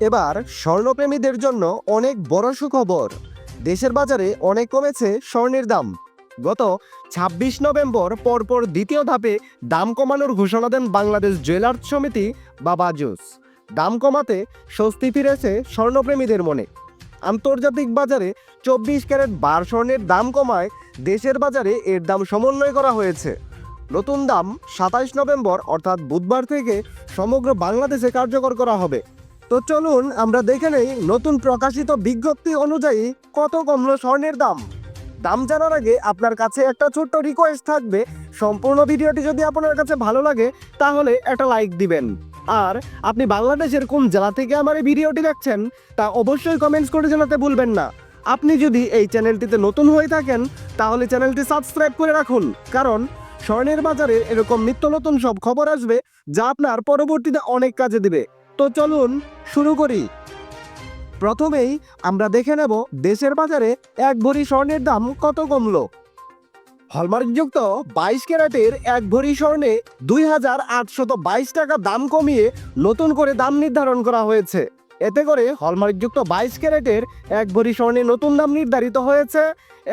এবার স্বর্ণপ্রেমীদের জন্য অনেক বড় সুখবর। দেশের বাজারে অনেক কমেছে স্বর্ণের দাম। গত ছাব্বিশ নভেম্বর পরপর দ্বিতীয় ধাপে দাম কমানোর ঘোষণা দেন বাংলাদেশ জুয়েলার্স সমিতি বা বাজুস দাম কমাতে স্বস্তি ফিরেছে স্বর্ণপ্রেমীদের মনে। আন্তর্জাতিক বাজারে চব্বিশ ক্যারেট বার স্বর্ণের দাম কমায় দেশের বাজারে এর দাম সমন্বয় করা হয়েছে। নতুন দাম সাতাইশ নভেম্বর, অর্থাৎ বুধবার থেকে সমগ্র বাংলাদেশে কার্যকর করা হবে। তো চলুন আমরা দেখে নেই নতুন প্রকাশিত বিজ্ঞপ্তি অনুযায়ী কত কমলো স্বর্ণের দাম। দাম জানার আগে আপনার কাছে একটা ছোট্ট রিকোয়েস্ট থাকবে। সম্পূর্ণ ভিডিওটি যদি আপনার কাছে ভালো লাগে, তাহলে একটা লাইক দিবেন। আর আপনি বাংলাদেশের কোন জেলা থেকে আমার এই ভিডিওটি দেখছেন, তা অবশ্যই কমেন্টস করে জানাতে ভুলবেন না। আপনি যদি এই চ্যানেলটিতে নতুন হয়ে থাকেন, তাহলে চ্যানেলটি সাবস্ক্রাইব করে রাখুন। কারণ স্বর্ণের বাজারে এরকম নিত্য নতুন সব খবর আসবে, যা আপনার পরবর্তীতে অনেক কাজে দিবে। তো চলুন শুরু করি। প্রথমেই আমরা দেখে নেব দেশের বাজারে এক ভরি স্বর্ণের দাম কত কমলো। হলমার্কযুক্ত বাইশ ক্যারেটের এক ভরি স্বর্ণে দুই হাজার আটশত বাইশ টাকা দাম কমিয়ে নতুন করে দাম নির্ধারণ করা হয়েছে। এতে করে হলমার্কযুক্ত বাইশ ক্যারেটের এক ভরি স্বর্ণে নতুন দাম নির্ধারিত হয়েছে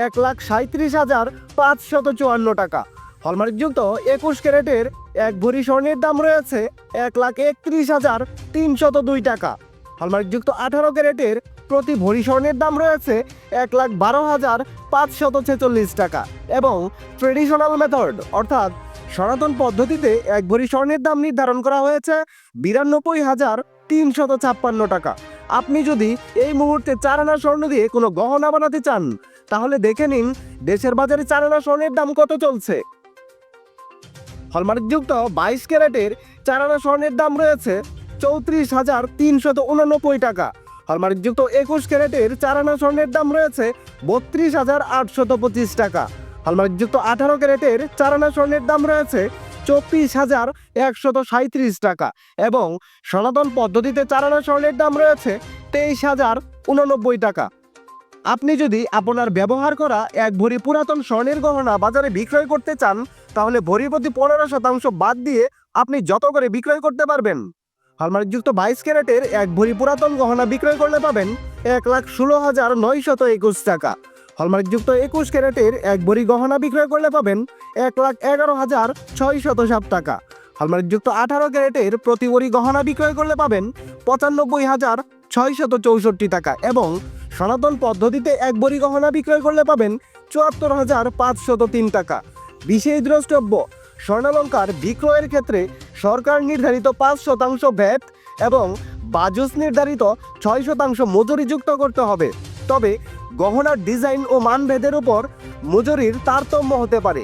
এক লাখ সাঁত্রিশ হাজার পাঁচশত চুয়ান্ন টাকা। হলমার্কযুক্ত একুশ ক্যারেটের এক ভরি স্বর্ণের দাম রয়েছে এক লাখ একত্রিশ হাজার তিনশত দুই টাকা। হলমার্কযুক্ত আঠারো ক্যারেটের প্রতি ভরি স্বর্ণের দাম রয়েছে এক লাখ বারো হাজার পাঁচশত ছেচল্লিশ টাকা এবং ট্রেডিশনাল মেথড, অর্থাৎ সনাতন পদ্ধতিতে এক ভরি স্বর্ণের দাম নির্ধারণ করা হয়েছে বিরানব্বই হাজার তিনশত ছাপ্পান্ন টাকা। আপনি যদি এই মুহূর্তে চার আনা স্বর্ণ দিয়ে কোনো গহনা বানাতে চান, তাহলে দেখে নিন দেশের বাজারে চার আনা স্বর্ণের দাম কত চলছে। হলমার্কযুক্ত বাইশ ক্যারেটের চার আনা স্বর্ণের দাম রয়েছে চৌত্রিশ হাজার তিনশত উননব্বই টাকা। হলমার্কযুক্ত একুশ ক্যারেটের চার আনা স্বর্ণের দাম রয়েছে বত্রিশ হাজার আটশত পঁচিশ টাকা। হলমার্কযুক্ত আঠারো ক্যারেটের চার আনা স্বর্ণের দাম রয়েছে চব্বিশ হাজার একশত সাঁত্রিশ টাকা এবং সনাতন পদ্ধতিতে চার আনা স্বর্ণের দাম রয়েছে তেইশ হাজার উননব্বই টাকা। আপনি যদি আপনার ব্যবহার করা এক ভরি পুরাতন স্বর্ণের গহনা বাজারে বিক্রয় করতে চান, তাহলে ভরি প্রতি পনেরো শতাংশ বাদ দিয়ে আপনি যত করে বিক্রয় করতে পারবেন। হলমার্কযুক্ত বাইশ ক্যারেটের এক ভরি পুরাতন গহনা বিক্রয় করলে পাবেন এক লাখ ষোলো হাজার নয়শত একুশ টাকা। হলমার্কযুক্ত একুশ ক্যারেটের এক ভরি গহনা বিক্রয় করলে পাবেন এক লাখ এগারো হাজার ছয়শত সাত টাকা। হলমার্কযুক্ত আঠারো ক্যারেটের প্রতি ভরি গহনা বিক্রয় করলে পাবেন পঁচানব্বই হাজার ছয়শত চৌষট্টি টাকা এবং সনাতন পদ্ধতিতে এক ভরি গহনা বিক্রয় করলে পাবেন চুয়াত্তর হাজার পাঁচশত তিন টাকা। বিশেষ দ্রষ্টব্য, স্বর্ণালঙ্কার বিক্রয়ের ক্ষেত্রে সরকার নির্ধারিত পাঁচ শতাংশ ভ্যাট এবং বাজুস নির্ধারিত ছয় শতাংশ মজুরি যুক্ত করতে হবে। তবে গহনার ডিজাইন ও মানভেদের উপর মজুরির তারতম্য হতে পারে।